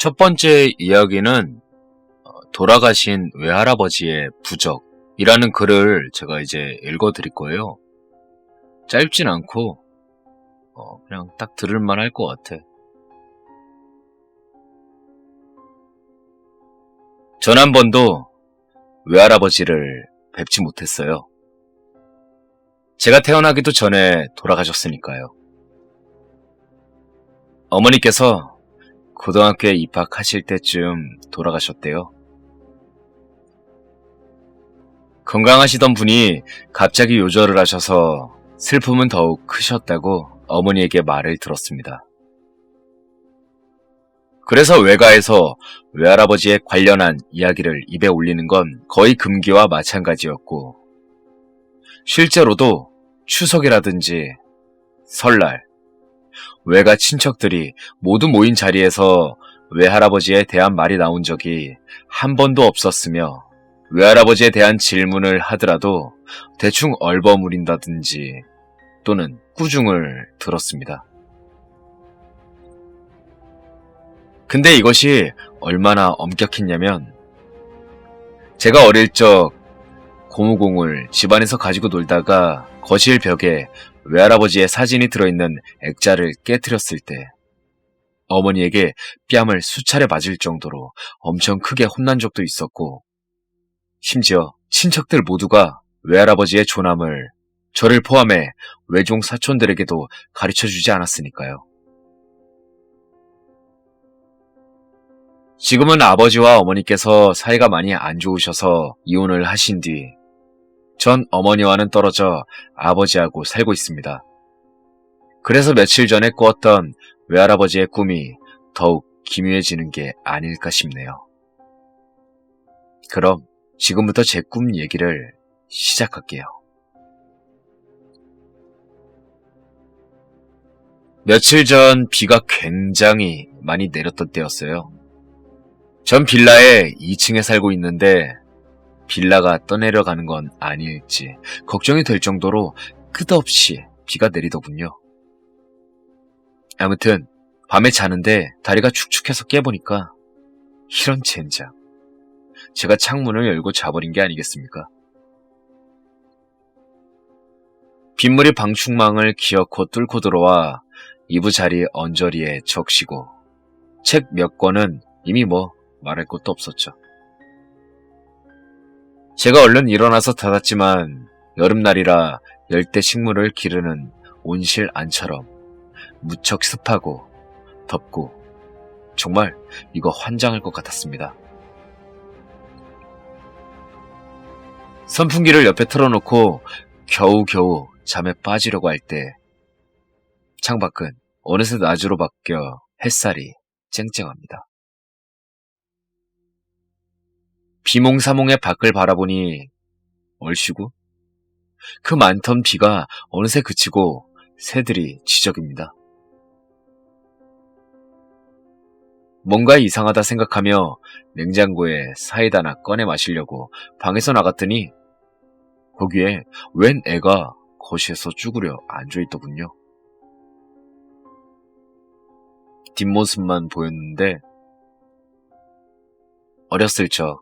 첫 번째 이야기는 어, 돌아가신 외할아버지의 부적이라는 글을 제가 이제 읽어 드릴 거예요. 짧진 않고 어, 그냥 딱 들을만 할 것 같아. 전 한 번도 외할아버지를 뵙지 못했어요. 제가 태어나기도 전에 돌아가셨으니까요. 어머니께서 고등학교에 입학하실 때쯤 돌아가셨대요. 건강하시던 분이 갑자기 요절을 하셔서 슬픔은 더욱 크셨다고 어머니에게 말을 들었습니다. 그래서 외가에서 외할아버지에 관련한 이야기를 입에 올리는 건 거의 금기와 마찬가지였고, 실제로도 추석이라든지 설날, 외가 친척들이 모두 모인 자리에서 외할아버지에 대한 말이 나온 적이 한 번도 없었으며, 외할아버지에 대한 질문을 하더라도 대충 얼버무린다든지 또는 꾸중을 들었습니다. 근데 이것이 얼마나 엄격했냐면 제가 어릴 적 고무공을 집안에서 가지고 놀다가 거실 벽에 외할아버지의 사진이 들어있는 액자를 깨뜨렸을 때 어머니에게 뺨을 수차례 맞을 정도로 엄청 크게 혼난 적도 있었고 심지어 친척들 모두가 외할아버지의 조남을 저를 포함해 외종 사촌들에게도 가르쳐 주지 않았으니까요. 지금은 아버지와 어머니께서 사이가 많이 안 좋으셔서 이혼을 하신 뒤, 전 어머니와는 떨어져 아버지하고 살고 있습니다. 그래서 며칠 전에 꾸었던 외할아버지의 꿈이 더욱 기묘해지는 게 아닐까 싶네요. 그럼 지금부터 제 꿈 얘기를 시작할게요. 며칠 전 비가 굉장히 많이 내렸던 때였어요. 전 빌라에 2층에 살고 있는데 빌라가 떠내려가는 건 아닐지 걱정이 될 정도로 끝없이 비가 내리더군요. 아무튼 밤에 자는데 다리가 축축해서 깨보니까 이런 젠장. 제가 창문을 열고 자버린 게 아니겠습니까? 빗물이 방충망을 기어코 뚫고 들어와 이부 자리 언저리에 적시고 책 몇 권은 이미 뭐 말할 것도 없었죠. 제가 얼른 일어나서 닫았지만 여름날이라 열대 식물을 기르는 온실 안처럼 무척 습하고 덥고 정말 이거 환장할 것 같았습니다. 선풍기를 옆에 틀어놓고 겨우겨우 잠에 빠지려고 할 때 창밖은 어느새 낮으로 바뀌어 햇살이 쨍쨍합니다. 비몽사몽의 밖을 바라보니 얼씨구 그 많던 비가 어느새 그치고 새들이 지적입니다. 뭔가 이상하다 생각하며 냉장고에 사이다나 꺼내 마시려고 방에서 나갔더니 거기에 웬 애가 거실에서 쭈그려 앉아있더군요. 뒷모습만 보였는데 어렸을 적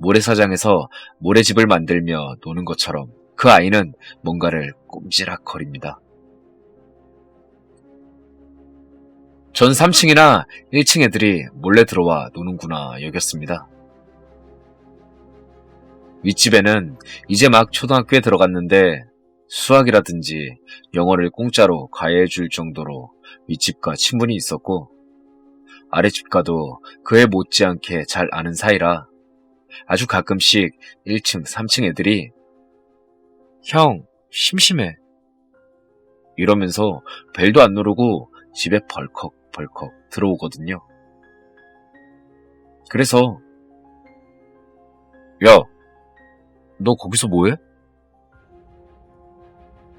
모래사장에서 모래집을 만들며 노는 것처럼 그 아이는 뭔가를 꼼지락거립니다. 전 3층이나 1층 애들이 몰래 들어와 노는구나 여겼습니다. 윗집에는 이제 막 초등학교에 들어갔는데 수학이라든지 영어를 공짜로 가해해 줄 정도로 윗집과 친분이 있었고 아랫집과도 그에 못지않게 잘 아는 사이라 아주 가끔씩 1층, 3층 애들이 형, 심심해. 이러면서 벨도 안 누르고 집에 벌컥 벌컥 들어오거든요. 그래서 야, 너 거기서 뭐해?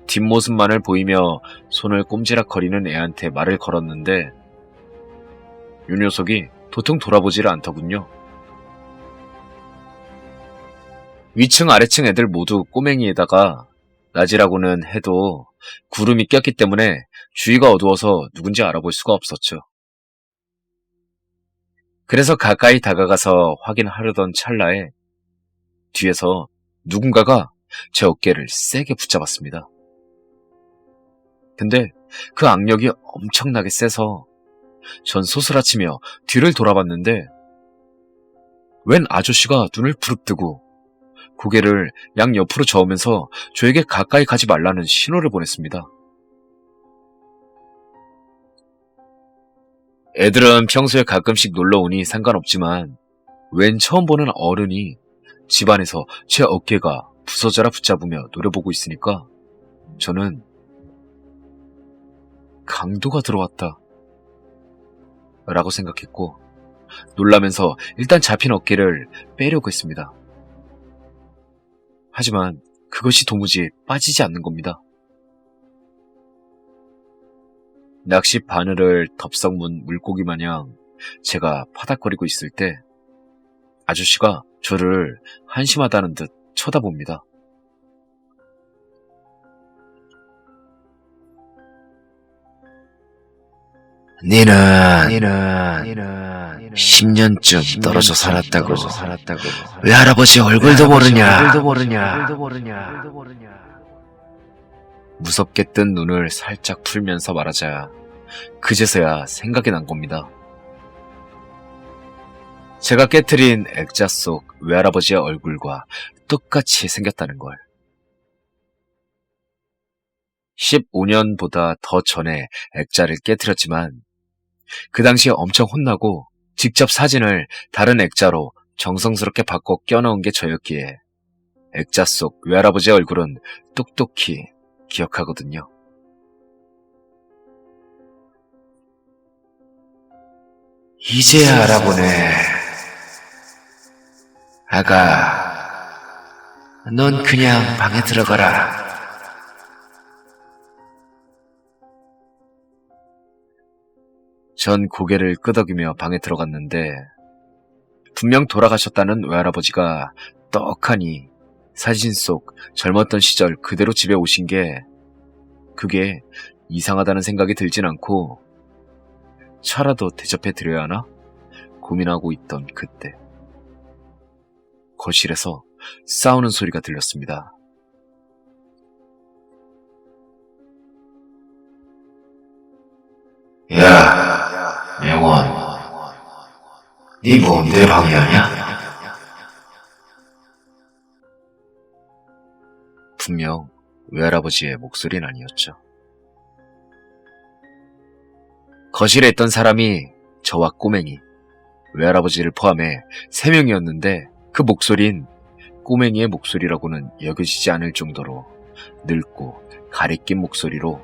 뒷모습만을 보이며 손을 꼼지락거리는 애한테 말을 걸었는데 요 녀석이 도통 돌아보지를 않더군요. 위층 아래층 애들 모두 꼬맹이에다가 낮이라고는 해도 구름이 꼈기 때문에 주위가 어두워서 누군지 알아볼 수가 없었죠. 그래서 가까이 다가가서 확인하려던 찰나에 뒤에서 누군가가 제 어깨를 세게 붙잡았습니다. 근데 그 악력이 엄청나게 세서 전 소스라치며 뒤를 돌아봤는데 웬 아저씨가 눈을 부릅뜨고 고개를 양옆으로 저으면서 저에게 가까이 가지 말라는 신호를 보냈습니다. 애들은 평소에 가끔씩 놀러 오니 상관없지만 웬 처음 보는 어른이 집안에서 제 어깨가 부서져라 붙잡으며 노려보고 있으니까 저는 강도가 들어왔다. 라고 생각했고 놀라면서 일단 잡힌 어깨를 빼려고 했습니다. 하지만 그것이 도무지 빠지지 않는 겁니다. 낚시 바늘을 덥석 문 물고기 마냥 제가 파닥거리고 있을 때 아저씨가 저를 한심하다는 듯 쳐다봅니다. 니는, 니는, 10년쯤 떨어져 살았다고. 왜 할아버지 얼굴도 모르냐? 무섭게 뜬 눈을 살짝 풀면서 말하자 그제서야 생각이 난 겁니다. 제가 깨트린 액자 속 외할아버지의 얼굴과 똑같이 생겼다는 걸. 15년보다 더 전에 액자를 깨트렸지만 그 당시에 엄청 혼나고 직접 사진을 다른 액자로 정성스럽게 바꿔 껴넣은 게 저였기에 액자 속 외할아버지의 얼굴은 똑똑히 기억하거든요. 이제야 알아보네. 아가, 넌 그냥 방에 들어가라. 전 고개를 끄덕이며 방에 들어갔는데 분명 돌아가셨다는 외할아버지가 떡하니 사진 속 젊었던 시절 그대로 집에 오신 게 그게 이상하다는 생각이 들진 않고 차라도 대접해 드려야 하나 고민하고 있던 그때 거실에서 싸우는 소리가 들렸습니다. 네 뭔데 방해하냐? 분명 외할아버지의 목소리는 아니었죠. 거실에 있던 사람이 저와 꼬맹이, 외할아버지를 포함해 세 명이었는데 그 목소린 꼬맹이의 목소리라고는 여겨지지 않을 정도로 늙고 가리낀 목소리로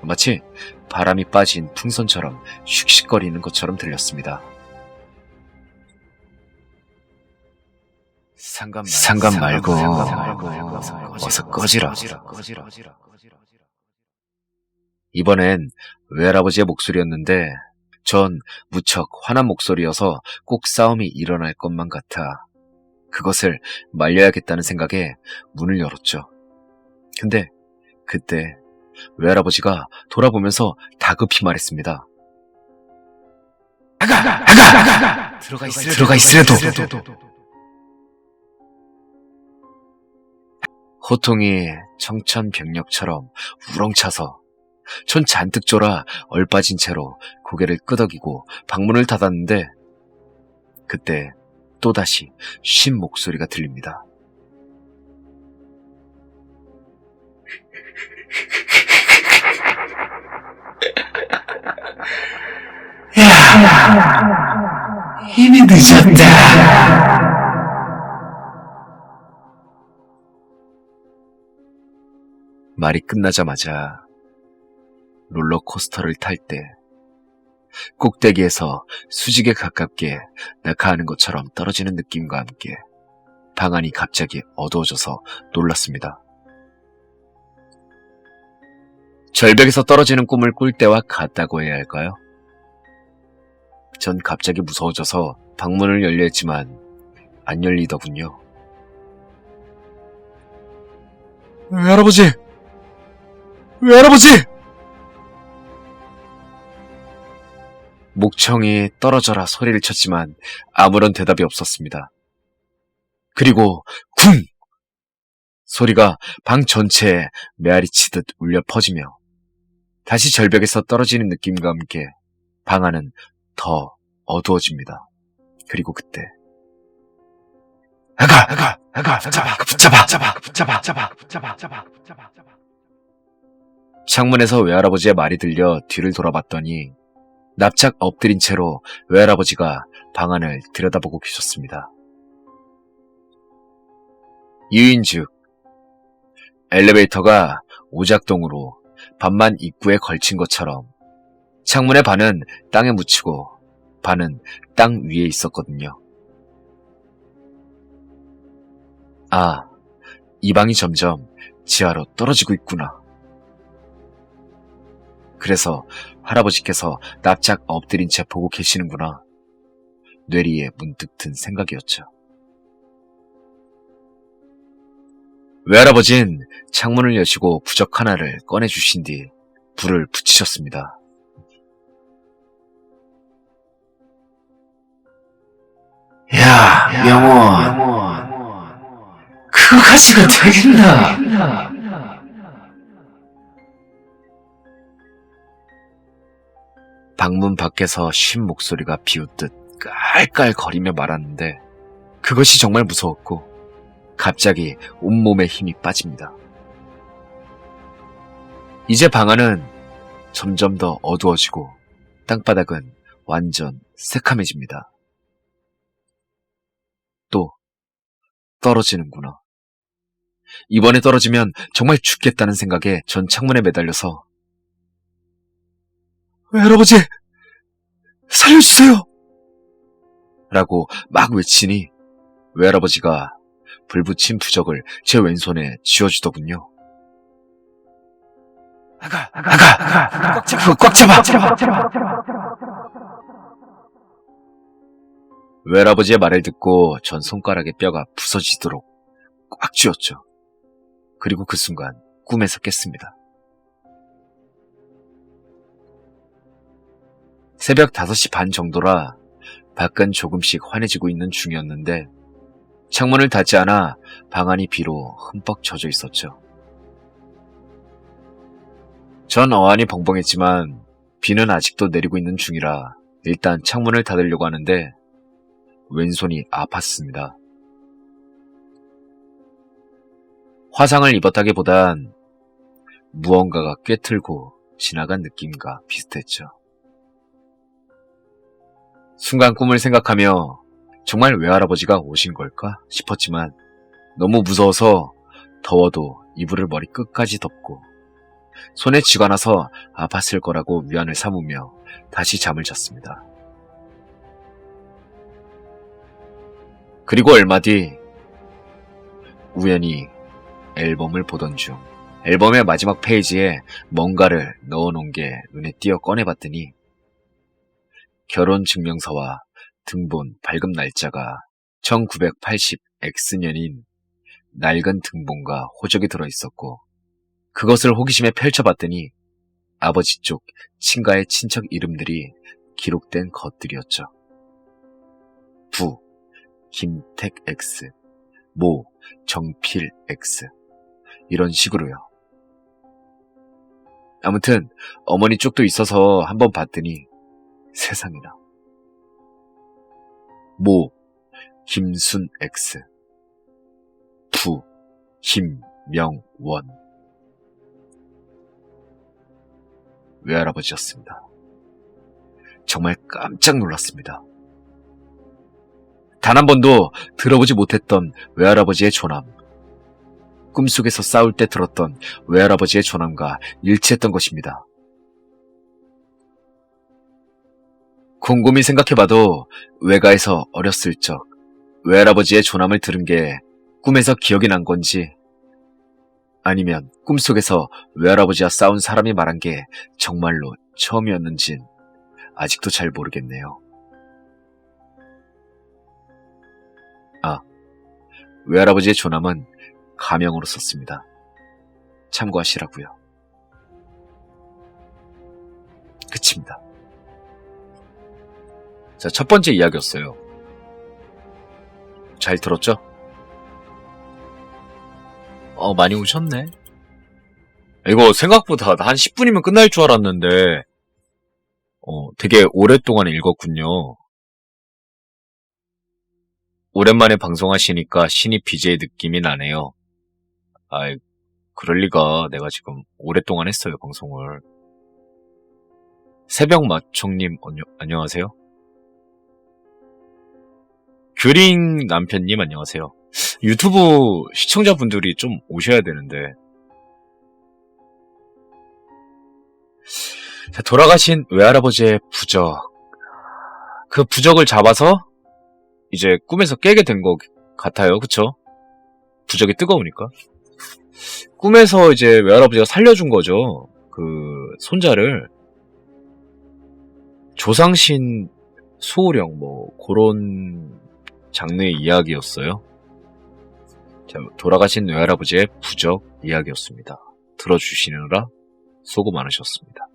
마치 바람이 빠진 풍선처럼 슉슉거리는 것처럼 들렸습니다. 상관, 상관 말고 어서 꺼지라. 이번엔 외할아버지의 목소리였는데 전 무척 화난 목소리여서 꼭 싸움이 일어날 것만 같아 그것을 말려야겠다는 생각에 문을 열었죠. 근데 그때 외할아버지가 돌아보면서 다급히 말했습니다. 아가! 아가! 아가! 들어가 있으래도! 호통이 청천벽력처럼 우렁차서 전 잔뜩 졸아 얼빠진 채로 고개를 끄덕이고 방문을 닫았는데 그때 또다시 쉰 목소리가 들립니다. 이미 늦었다. 말이 끝나자마자 롤러코스터를 탈 때 꼭대기에서 수직에 가깝게 낙하하는 것처럼 떨어지는 느낌과 함께 방 안이 갑자기 어두워져서 놀랐습니다. 절벽에서 떨어지는 꿈을 꿀 때와 같다고 해야 할까요? 전 갑자기 무서워져서 방문을 열려 했지만 안 열리더군요. 외할아버지! 외할아버지! 목청이 떨어져라 소리를 쳤지만 아무런 대답이 없었습니다. 그리고 쿵! 소리가 방 전체에 메아리치듯 울려 퍼지며 다시 절벽에서 떨어지는 느낌과 함께 방 안은 더 어두워집니다. 그리고 그때 아가 아가 아가 붙잡아 붙잡아 붙잡아 붙잡아 붙잡아 붙잡아 붙잡아 창문에서 외할아버지의 말이 들려 뒤를 돌아봤더니 납작 엎드린 채로 외할아버지가 방 안을 들여다보고 계셨습니다. 이인즉 엘리베이터가 오작동으로 반만 입구에 걸친 것처럼 창문의 반은 땅에 묻히고 반은 땅 위에 있었거든요. 아, 이 방이 점점 지하로 떨어지고 있구나. 그래서 할아버지께서 납작 엎드린 채 보고 계시는구나. 뇌리에 문득 든 생각이었죠. 외할아버진 창문을 여시고 부적 하나를 꺼내주신 뒤 불을 붙이셨습니다. 야, 명원. 그거 가지고 되겠나? 방문 밖에서 쉰 목소리가 비웃듯 깔깔거리며 말하는데 그것이 정말 무서웠고 갑자기 온몸에 힘이 빠집니다. 이제 방 안은 점점 더 어두워지고 땅바닥은 완전 새카매집니다. 또 떨어지는구나. 이번에 떨어지면 정말 죽겠다는 생각에 전 창문에 매달려서 할아버지 살려주세요 라고 막 외치니 외할아버지가 불붙인 부적을 제 왼손에 쥐어주더군요. 아가, 아가, 아가, 꽉 잡아, 꽉 잡아. 외할아버지의 말을 듣고 전 손가락의 뼈가 부서지도록 꽉 쥐었죠. 그리고 그 순간 꿈에서 깼습니다. 새벽 5시 반 정도라 밖은 조금씩 환해지고 있는 중이었는데 창문을 닫지 않아 방 안이 비로 흠뻑 젖어 있었죠. 전 어안이 벙벙했지만 비는 아직도 내리고 있는 중이라 일단 창문을 닫으려고 하는데 왼손이 아팠습니다. 화상을 입었다기보단 무언가가 꿰틀고 지나간 느낌과 비슷했죠. 순간 꿈을 생각하며 정말 외할아버지가 오신 걸까 싶었지만 너무 무서워서 더워도 이불을 머리 끝까지 덮고 손에 쥐가 나서 아팠을 거라고 위안을 삼으며 다시 잠을 잤습니다. 그리고 얼마 뒤 우연히 앨범을 보던 중 앨범의 마지막 페이지에 뭔가를 넣어놓은 게 눈에 띄어 꺼내봤더니 결혼 증명서와 등본 발급 날짜가 1980X년인 낡은 등본과 호적이 들어있었고 그것을 호기심에 펼쳐봤더니 아버지 쪽 친가의 친척 이름들이 기록된 것들이었죠. 부 김택 X, 모 정필 X 이런 식으로요. 아무튼 어머니 쪽도 있어서 한번 봤더니 세상이나. 모, 김순 X. 부, 김명원. 외할아버지였습니다. 정말 깜짝 놀랐습니다. 단 한 번도 들어보지 못했던 외할아버지의 조남. 꿈속에서 싸울 때 들었던 외할아버지의 조남과 일치했던 것입니다. 곰곰이 생각해봐도 외가에서 어렸을 적 외할아버지의 조남을 들은 게 꿈에서 기억이 난 건지 아니면 꿈속에서 외할아버지와 싸운 사람이 말한 게 정말로 처음이었는진 아직도 잘 모르겠네요. 아, 외할아버지의 조남은 가명으로 썼습니다. 참고하시라고요. 끝입니다. 자, 첫 번째 이야기였어요. 잘 들었죠? 어, 많이 오셨네. 이거 생각보다 한 10분이면 끝날 줄 알았는데, 어, 되게 오랫동안 읽었군요. 오랜만에 방송하시니까 신입 BJ 느낌이 나네요. 아이, 그럴 리가 내가 지금 오랫동안 했어요, 방송을. 새벽 마총님, 안녕, 안녕하세요. 규링 남편님, 안녕하세요. 유튜브 시청자분들이 좀 오셔야 되는데. 자, 돌아가신 외할아버지의 부적. 그 부적을 잡아서 이제 꿈에서 깨게 된 것 같아요. 그쵸? 부적이 뜨거우니까. 꿈에서 이제 외할아버지가 살려준 거죠. 그 손자를 조상신 수호령 뭐 그런 장르의 이야기였어요. 자, 돌아가신 외할아버지의 부적 이야기였습니다. 들어주시느라 수고 많으셨습니다.